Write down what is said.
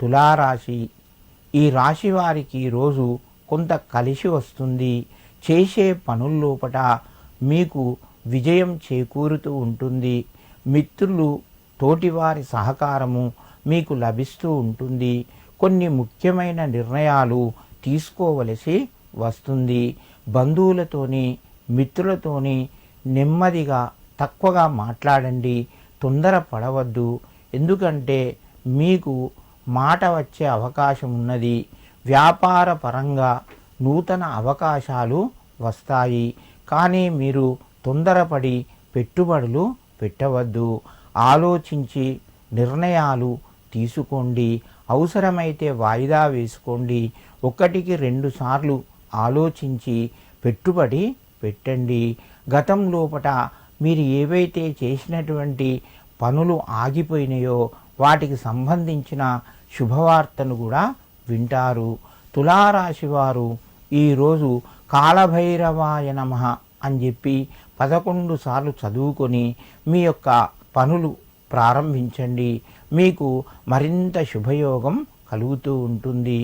తులారాశి. ఈ రాశి వారికి రోజు కొంత కలిసి వస్తుంది. చేసే పనుల్లోపట మీకు విజయం చేకూరుతూ ఉంటుంది. మిత్రులు తోటివారి సహకారము మీకు లభిస్తూ ఉంటుంది. కొన్ని ముఖ్యమైన నిర్ణయాలు తీసుకోవలసి వస్తుంది. బంధువులతోని మిత్రులతోని నెమ్మదిగా తక్కువగా మాట్లాడండి. తొందర పడవద్దు ఎందుకంటే మీకు మాట వచ్చే అవకాశం ఉన్నది. వ్యాపార పరంగా నూతన అవకాశాలు వస్తాయి. కానీ మీరు తొందరపడి పెట్టుబడులు పెట్టవద్దు. ఆలోచించి నిర్ణయాలు తీసుకోండి. అవసరమైతే వాయిదా వేసుకోండి. ఒకటికి రెండు సార్లు ఆలోచించి పెట్టుబడి పెట్టండి. గతం లోపట మీరు ఏవైతే చేసినటువంటి పనులు ఆగిపోయినాయో వాటికి సంబంధించిన శుభవార్తను కూడా వింటారు. తులారాశి వారు ఈరోజు కాలభైరవాయ నమ అని చెప్పి పదకొండు సార్లు చదువుకొని మీ యొక్క పనులు ప్రారంభించండి. మీకు మరింత శుభయోగం కలుగుతూ ఉంటుంది.